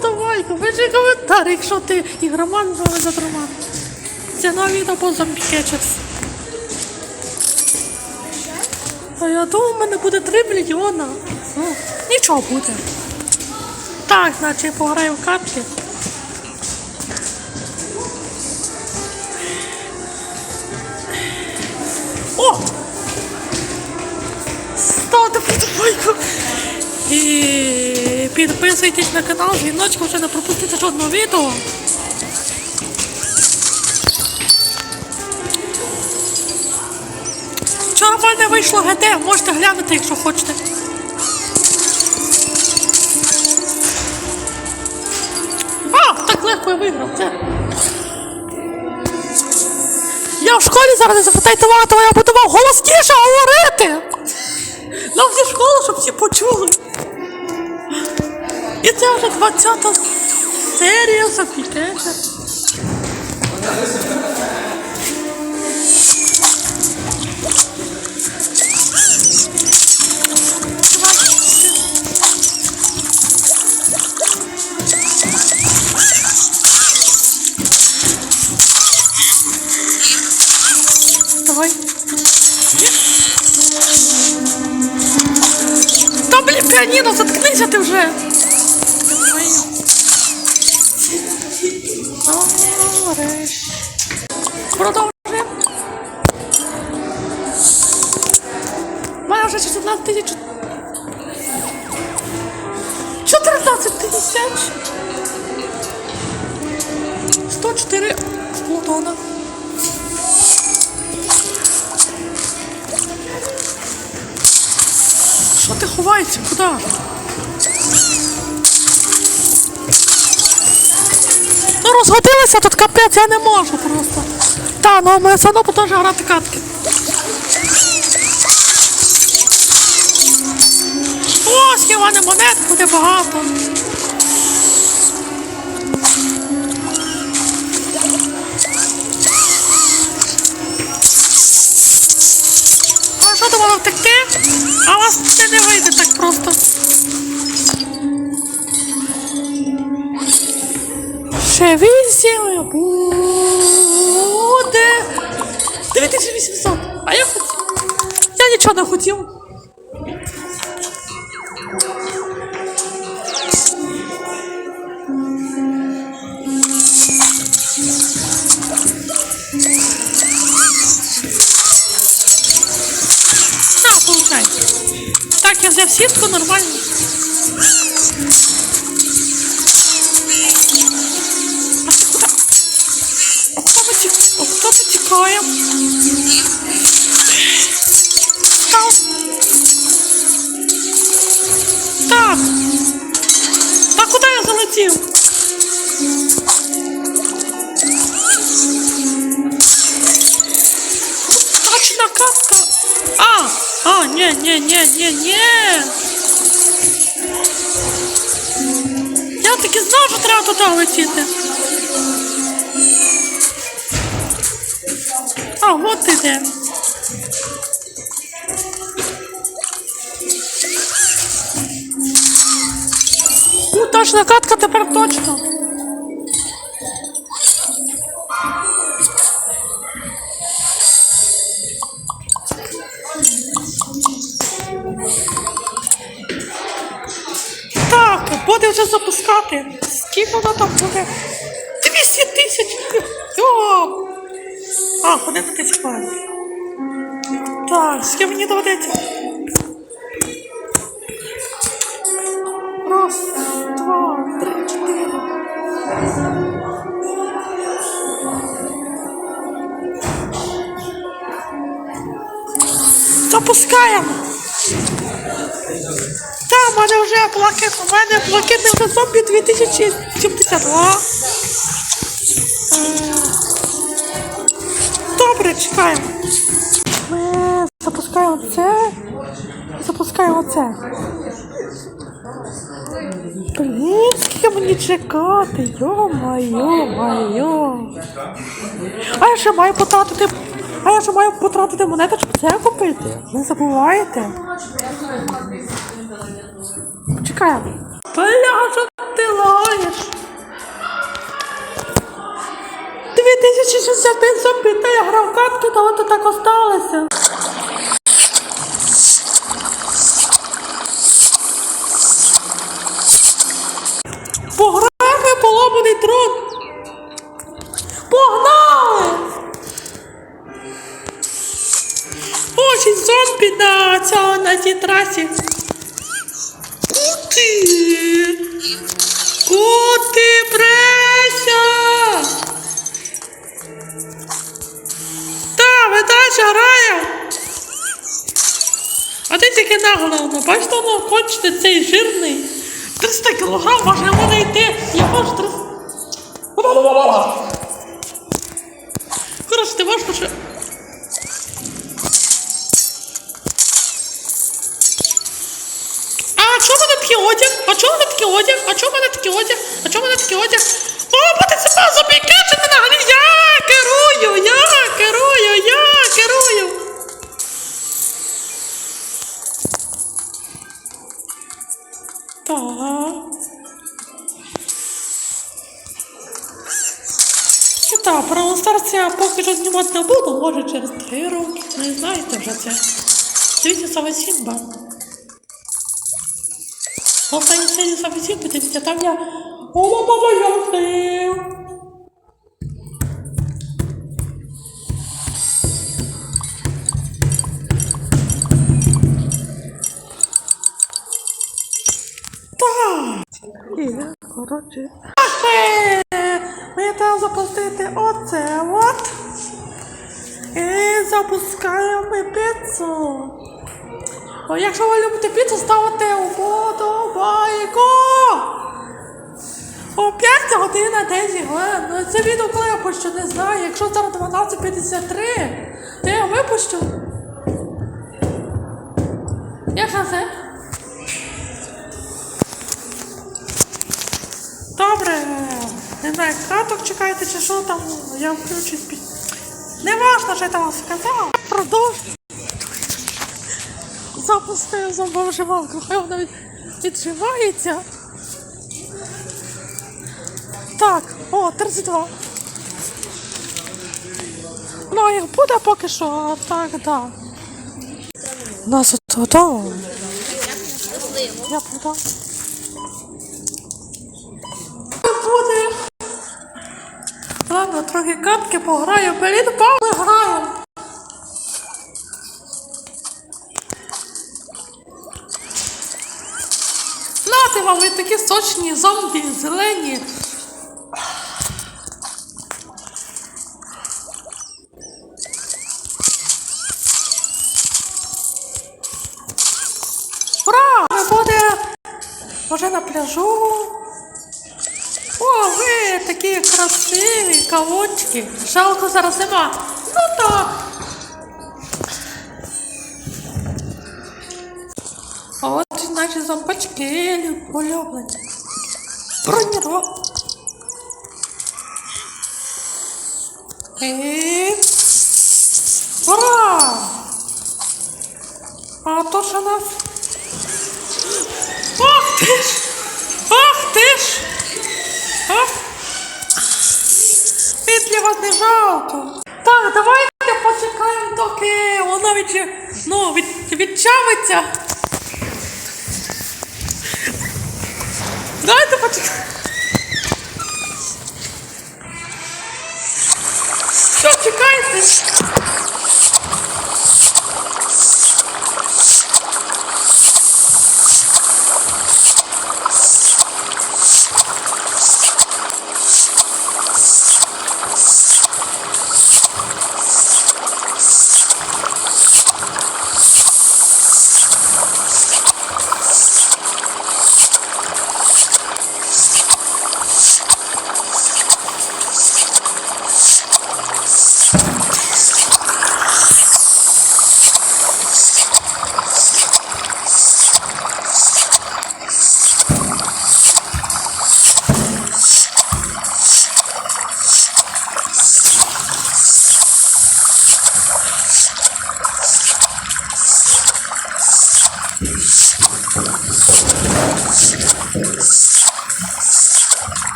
подавайка, пиши коментар, якщо ти ігроман за затриман. Це нові відео по зомбікечес. А я думаю, у мене буде 3 мільйона. Ну, нічого буде. Так, значить, пограю в катки. Підписуйтесь на канал, дзвіночку, щоб не пропустити жодного відео. Вчора в мене вийшло ГТ, можете глянути, якщо хочете. А, так легко я виграв, це. Я в школі зараз не запитайте увагу, то я буду вам голосніше говорити. Нам всі школу, щоб всі почули. І це вже 20 серія запікеча. Давай. Та блін, піаніно, заткнися ти вже. Нарешті. Продовжуємо. У мене вже 14 тисяч. 14 тисяч. 104 Плутона. Що ти ховаєшся? Куди? Розгодилася тут капець, я не можу просто. Та, ну ми все одно теж грати катки. О, в монет буде багато. Ще вісім буде 9800. А я хотів. Я нічого не хотів. На, получай. Так, я взяв сітку нормально. Тікаємо? Так. Та куди я залетів? Точно катка. А, а, не, не, не, не, не. Я таки знав, що треба туди летіти. А, от ти де. Ну, точно катка тепер точно. Так, буде вже запускати. Скільки воно там буде? 200 тисяч. А, один тисяч пам'ять. Так, з ким мені доведеться? Раз, два, три, чотири. Запускаємо! Та, мене вже блакит, у мене блакитний вже зомбі 2072. Чекаємо. Ми запускаємо це. і Запускаємо це. Блін, скільки мені чекати? Йо-майо, майо. А я ще маю потратити. А я ще маю потратити монети, щоб це купити. Не забувайте. Чекаємо. Бля, що ти лай? 25 зомбі, та я грав катки, то от так осталося. Пограємо в поламаний трон. Погнали! І зомбі на цього на цій трасі. Тільки нагло, бачите, воно кончите цей жирний. 300 кілограм може мене йти. Я можу 300. Коротше, ти можеш ще. А чого мене такий одяг? А чого мене такий одяг? А в мене такий одяг? А в мене такий одяг? Так. І так, про старці я поки що знімати не буду, може через три роки. Не знаєте вже це. Дивіться саме Сімба. Останній серії саме Сімба, дивіться, там я... О, мама, я коротше. Мені треба запустити оце от. І запускаємо піцу. Якщо ви любите піцу, ставте уподобайку. О 5 годин 10 хвилин. Ну, Це відео, коли я пущу, не знаю. Якщо зараз 12.53, то я випущу. Як на це? Добре. Не знаю, каток чекаєте чи що там, я включу спі. Не важно, що я там сказав. Продовжуй. Запускаю зомбовживалку, хай вона від... відживається. Так, о, 32. Ну, їх буде поки що, а так, да. У нас тут готово. Я продам. Буде. Ладно, трохи катки пограю, перед паузи граю. Нати вам ви такі сочні зомбі, зелені. Ура! Ви буде може на пляжу. О, ви такі красиві кавунчики. Жалко зараз нема. Ну так. А от наші зомбачки улюблені. Бронірок. І... Давайте почекаємо. Що, чекайте?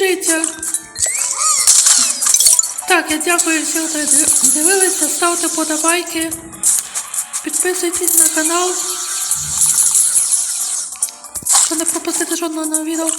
Відео. Так, я дякую всім, хто дивилися, ставте подобайки, підписуйтесь на канал, щоб не пропустити жодного нового відео.